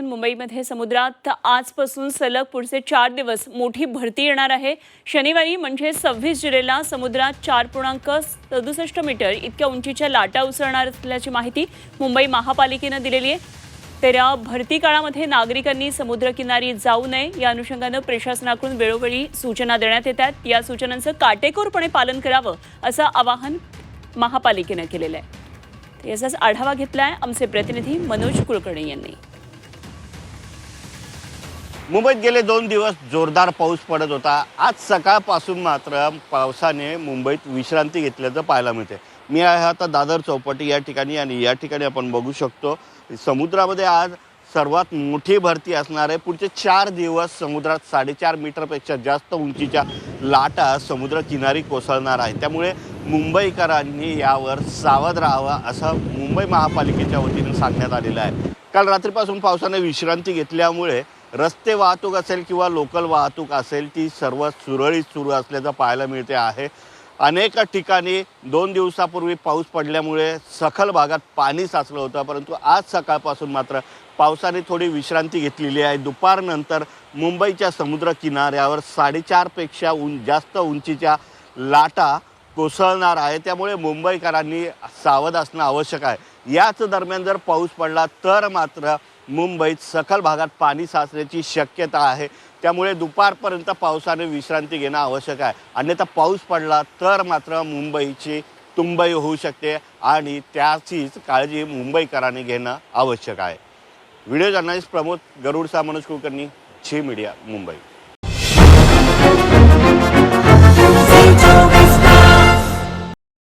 मुंबईमध्ये समुद्रात आजपासून सलग पुढचे चार दिवस मोठी भरती येणार आहे. शनिवारी म्हणजे सव्वीस जुलैला समुद्रात चार पूर्णांक सदुसष्ट मीटर इतक्या उंचीच्या लाटा उसळणार असल्याची माहिती मुंबई महापालिकेनं दिलेली आहे. तर या भरती काळामध्ये नागरिकांनी समुद्रकिनारी जाऊ नये या अनुषंगानं प्रशासनाकडून वेळोवेळी सूचना देण्यात येतात या सूचनांचं काटेकोरपणे पालन करावं असं आवाहन महापालिकेनं केलेलं आहे. याचाच आढावा घेतला आहे आमचे प्रतिनिधी मनोज कुलकर्णी यांनी. मुंबईत गेले दोन दिवस जोरदार पाऊस पडत होता. आज सकाळपासून मात्र पावसाने मुंबईत विश्रांती घेतल्याचं पाहायला मिळते मी आहे आता दादर चौपाटी या ठिकाणी आणि या ठिकाणी आपण बघू शकतो समुद्रामध्ये आज सर्वात मोठी भरती असणार आहे. पुढचे चार दिवस समुद्रात साडेचार मीटरपेक्षा जास्त उंचीच्या लाटा समुद्र किनारी कोसळणार आहे त्यामुळे मुंबईकरांनी यावर सावध राहावं असं मुंबई महापालिकेच्या वतीने सांगण्यात आलेलं आहे. काल रात्रीपासून पावसाने विश्रांती घेतल्यामुळे रस्ते वाहतूक असेल किंवा लोकल वाहतूक असेल ती सर्व सुरळीत सुरू असल्याचं पाहायला मिळते आहे. अनेक ठिकाणी दोन दिवसापूर्वी पाऊस पडल्यामुळे सखल भागात पाणी साचलं होतं परंतु आज सकाळपासून मात्र पावसाने थोडी विश्रांती घेतलेली आहे. दुपारनंतर मुंबईच्या समुद्र किनाऱ्यावर साडेचारपेक्षा उं जास्त उंचीच्या लाटा कोसळणार आहे. त्यामुळे मुंबईकरांनी सावध असणं आवश्यक आहे. याच दरम्यान जर पाऊस पडला तर मात्र मुंबईत सखल भागात पाणी साचण्याची शक्यता आहे. त्यामुळे दुपारपर्यंत पावसाने विश्रांती घेणं आवश्यक आहे. अन्यथा पाऊस पडला तर मात्र मुंबईची तुंबई होऊ शकते आणि त्याचीच काळजी मुंबईकरांनी घेणं आवश्यक आहे. व्हिडिओ जर्नलिस्ट प्रमोद गरुडसा मनोज कुलकर्णी झी मीडिया मुंबई.